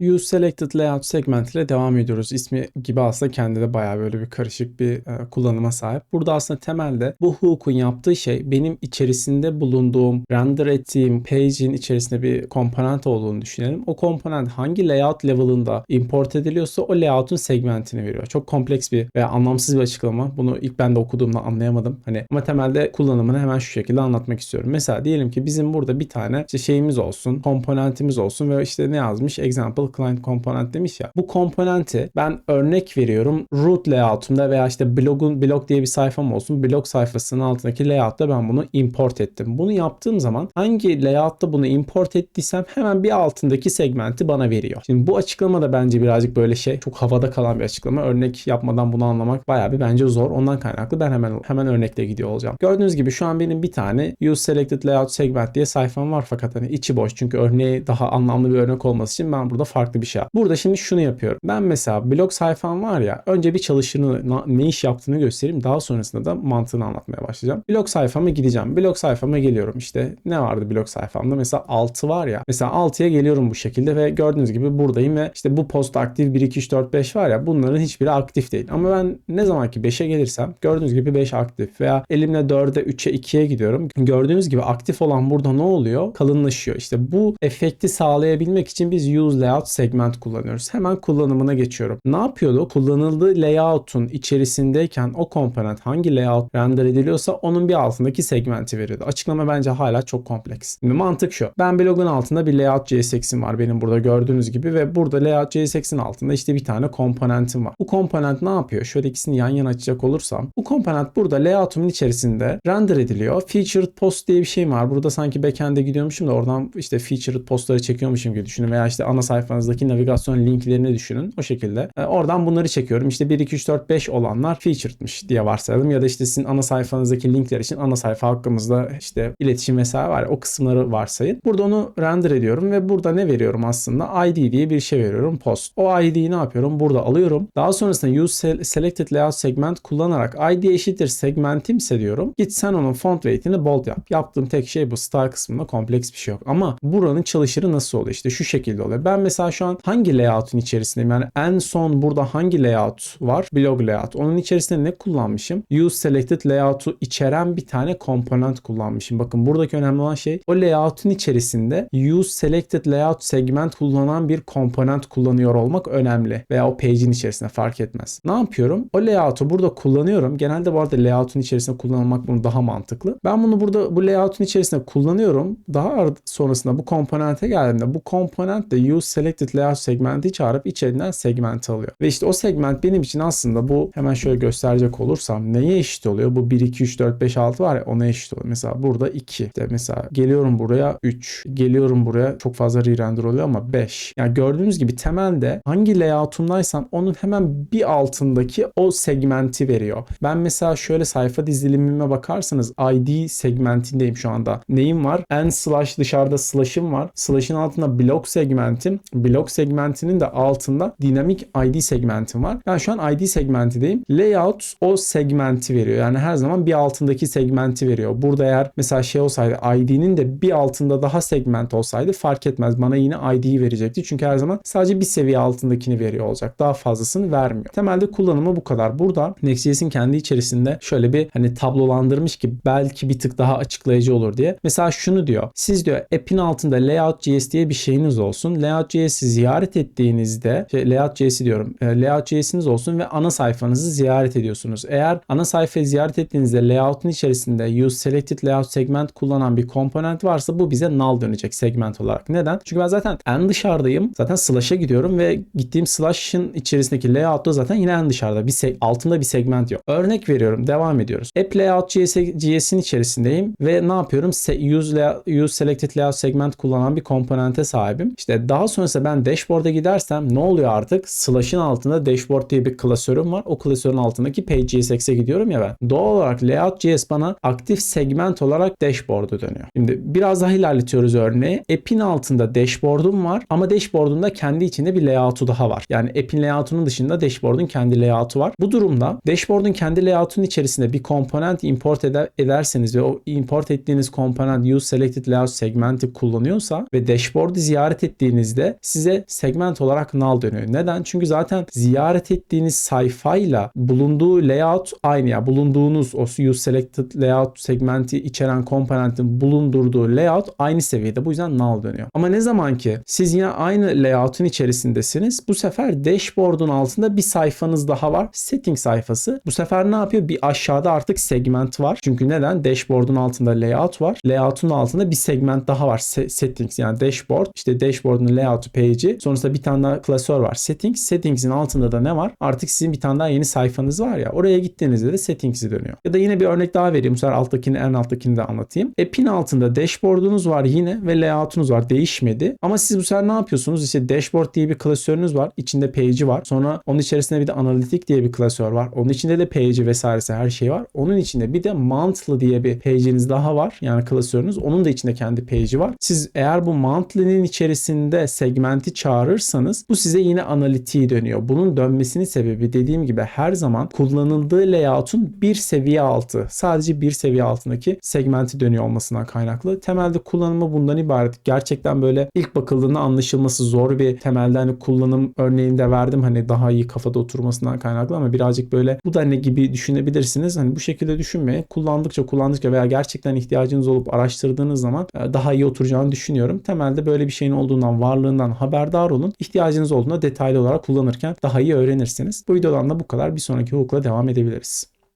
Use Selected Layout segment ile devam ediyoruz. İsmi gibi aslında kendi de bayağı böyle bir karışık bir e, kullanıma sahip. Burada aslında temelde bu hook'un yaptığı şey benim içerisinde bulunduğum, render ettiğim page'in içerisinde bir komponent olduğunu düşünelim. O komponent hangi layout level'ında import ediliyorsa o layout'un segmentini veriyor. Çok kompleks bir veya anlamsız bir açıklama. Bunu ilk ben de okuduğumda anlayamadım. Hani ama temelde kullanımını hemen şu şekilde anlatmak istiyorum. Mesela diyelim ki bizim burada bir tane işte şeyimiz olsun, komponentimiz olsun ve işte ne yazmış? Example client component demiş ya. Bu komponenti ben örnek veriyorum root layout'umda veya işte blogun blog diye bir sayfam olsun. Blog sayfasının altındaki layout'ta ben bunu import ettim. Bunu yaptığım zaman hangi layout'ta bunu import ettiysem hemen bir altındaki segmenti bana veriyor. Şimdi bu açıklama da bence birazcık böyle şey çok havada kalan bir açıklama. Örnek yapmadan bunu anlamak bayağı bir bence zor. Ondan kaynaklı ben hemen hemen örnekle gidiyor olacağım. Gördüğünüz gibi şu an benim bir tane use selected layout segment diye sayfam var fakat hani içi boş. Çünkü örneği daha anlamlı bir örnek olması için ben burada farklı bir şey. Burada şimdi şunu yapıyorum. Ben mesela blog sayfam var ya önce bir çalışırını ne iş yaptığını göstereyim. Daha sonrasında da mantığını anlatmaya başlayacağım. Blog sayfama gideceğim. Blog sayfama geliyorum işte. Ne vardı blog sayfamda? Mesela 6 var ya. Mesela 6'ya geliyorum bu şekilde ve gördüğünüz gibi buradayım ve işte bu post aktif 1 2 3 4 5 var ya bunların hiçbiri aktif değil. Ama ben ne zaman ki 5'e gelirsem gördüğünüz gibi 5 aktif veya elimle 4'e 3'e 2'ye gidiyorum. Gördüğünüz gibi aktif olan burada ne oluyor? Kalınlaşıyor. İşte bu efekti sağlayabilmek için biz use layout segment kullanıyoruz. Hemen kullanımına geçiyorum. Ne yapıyordu? Kullanıldığı layout'un içerisindeyken o komponent hangi layout render ediliyorsa onun bir altındaki segmenti veriyordu. Açıklama bence hala çok kompleks. Şimdi mantık şu. Ben blogun altında bir layout JSX'im var benim burada gördüğünüz gibi ve burada layout JSX'in altında işte bir tane komponentim var. Bu komponent ne yapıyor? Şöyle ikisini yan yana açacak olursam bu komponent burada layout'umun içerisinde render ediliyor. Featured post diye bir şey var. Burada sanki backend'e gidiyormuşum da oradan işte featured postları çekiyormuşum gibi düşünün veya işte ana sayfanızdaki navigasyon linklerini düşünün. O şekilde. E, oradan bunları çekiyorum. İşte 1, 2, 3, 4, 5 olanlar featured'mış diye varsayalım. Ya da işte sizin ana sayfanızdaki linkler için ana sayfa hakkımızda işte iletişim vesaire var ya o kısımları varsayın. Burada onu render ediyorum ve burada ne veriyorum aslında? ID diye bir şey veriyorum post. O ID'yi ne yapıyorum? Burada alıyorum. Daha sonrasında use selected layout segment kullanarak ID eşittir segmentimse diyorum. Git sen onun font weight'ini bold yap. Yaptığım tek şey bu. Style kısmında kompleks bir şey yok. Ama buranın çalışırı nasıl oluyor? İşte şu şekilde oluyor. Ben mesela şu an hangi layout'un içerisindeyim? Yani en son burada hangi layout var? Blog layout. Onun içerisinde ne kullanmışım? Use selected layout'u içeren bir tane komponent kullanmışım. Bakın buradaki önemli olan şey o layout'un içerisinde use selected layout segment kullanan bir komponent kullanıyor olmak önemli. Veya o page'in içerisinde fark etmez. Ne yapıyorum? O layout'u burada kullanıyorum. Genelde bu arada layout'un içerisinde kullanılmak bunu daha mantıklı. Ben bunu burada bu layout'un içerisinde kullanıyorum. Daha sonrasında bu komponente geldiğimde bu komponent de use selected layout segmenti çağırıp içerinden segment alıyor. Ve işte o segment benim için aslında bu hemen şöyle gösterecek olursam neye eşit oluyor? Bu 1, 2, 3, 4, 5, 6 var ya ona eşit oluyor. Mesela burada 2. İşte mesela geliyorum buraya 3. Geliyorum buraya çok fazla re-render oluyor ama 5. Yani gördüğünüz gibi temelde hangi layout'umdaysam onun hemen bir altındaki o segmenti veriyor. Ben mesela şöyle sayfa dizilimime bakarsanız ID segmentindeyim şu anda. Neyim var? En slash dışarıda slash'ım var. Slash'ın altında blok segmentim. Blok segmentinin de altında dinamik ID segmentim var. Ben şu an ID segmentideyim. Layout o segmenti veriyor. Yani her zaman bir altındaki segmenti veriyor. Burada eğer mesela şey olsaydı ID'nin de bir altında daha segment olsaydı fark etmez. Bana yine ID'yi verecekti. Çünkü her zaman sadece bir seviye altındakini veriyor olacak. Daha fazlasını vermiyor. Temelde kullanımı bu kadar. Burada Next.js'in kendi içerisinde şöyle bir hani tablolandırmış ki belki bir tık daha açıklayıcı olur diye. Mesela şunu diyor. Siz diyor app'in altında layout.js diye bir şeyiniz olsun. Layout.js'i ziyaret ettiğinizde şey, layout.js'i diyorum. E, layout.js'iniz olsun ve ana sayfanızı ziyaret ediyorsunuz. Eğer ana sayfayı ziyaret ettiğinizde layout'un içerisinde use selected layout segment kullanan bir komponent varsa bu bize null dönecek segment olarak. Neden? Çünkü ben zaten en dışarıdayım. Zaten slash'a gidiyorum ve gittiğim slash'ın içerisindeki layout'ta zaten yine en dışarıda. Bir altında bir segment yok. Örnek veriyorum. Devam ediyoruz. App layout JS'in içerisindeyim ve ne yapıyorum? use, layout, use selected layout segment kullanan bir komponente sahibim. İşte daha sonrasında ben dashboard'a gidersem ne oluyor artık? Slash'ın altında dashboard diye bir klasörüm var. O klasörün altındaki page.jsx'e gidiyorum ya ben. Doğal olarak layout.js bana aktif segment olarak dashboard'a dönüyor. Şimdi biraz daha ilerletiyoruz örneği. App'in altında dashboard'um var ama dashboard'un da kendi içinde bir layout'u daha var. Yani app'in layout'unun dışında dashboard'un kendi layout'u var. Bu durumda dashboard'un kendi layout'un içerisinde bir komponent import eder, ederseniz ve o import ettiğiniz komponent use selected layout segmenti kullanıyorsa ve dashboard'u ziyaret ettiğinizde size segment olarak null dönüyor. Neden? Çünkü zaten ziyaret ettiğiniz sayfayla bulunduğu layout aynı ya. Bulunduğunuz o use selected layout segmenti içeren komponentin bulundurduğu layout aynı seviyede. Bu yüzden null dönüyor. Ama ne zaman ki siz yine aynı layout'un içerisindesiniz. Bu sefer dashboard'un altında bir sayfanız daha var. Setting sayfası. Bu sefer ne yapıyor? Bir aşağıda artık segment var. Çünkü neden? Dashboard'un altında layout var. Layout'un altında bir segment daha var. Se- settings yani dashboard. İşte dashboard'un layout page'i. Sonrasında bir tane daha klasör var. Settings. Settings'in altında da ne var? Artık sizin bir tane daha yeni sayfanız var ya. Oraya gittiğinizde de settings'i dönüyor. Ya da yine bir örnek daha vereyim. Bu sefer alttakini en alttakini de anlatayım. App'in altında dashboard'unuz var yine ve layout'unuz var. Değişmedi. Ama siz bu sefer ne yapıyorsunuz? İşte dashboard diye bir klasörünüz var. İçinde page'i var. Sonra onun içerisinde bir de analitik diye bir klasör var. Onun içinde de page'i vesairesi her şey var. Onun içinde bir de monthly diye bir page'iniz daha var. Yani klasörünüz. Onun da içinde kendi page'i var. Siz eğer bu monthly'nin içerisinde segmenti çağırırsanız bu size yine analitiği dönüyor. Bunun dönmesinin sebebi dediğim gibi her zaman kullanıldığı layout'un bir seviye altı. Sadece bir seviye altındaki segmenti dönüyor olmasından kaynaklı. Temelde kullanımı bundan ibaret. Gerçekten böyle ilk bakıldığında anlaşılması zor bir temelde hani kullanım örneğini de verdim. Hani daha iyi kafada oturmasından kaynaklı ama birazcık böyle bu da ne gibi düşünebilirsiniz. Hani bu şekilde düşünmeyin. Kullandıkça kullandıkça veya gerçekten ihtiyacınız olup araştırdığınız zaman e, daha iyi oturacağını düşünüyorum. Temelde böyle bir şeyin olduğundan, varlığından haberdar olun. İhtiyacınız olduğunda detaylı olarak kullanırken daha iyi öğrenirsiniz. Bu videodan da bu kadar. Bir sonraki hukukla devam edebiliriz.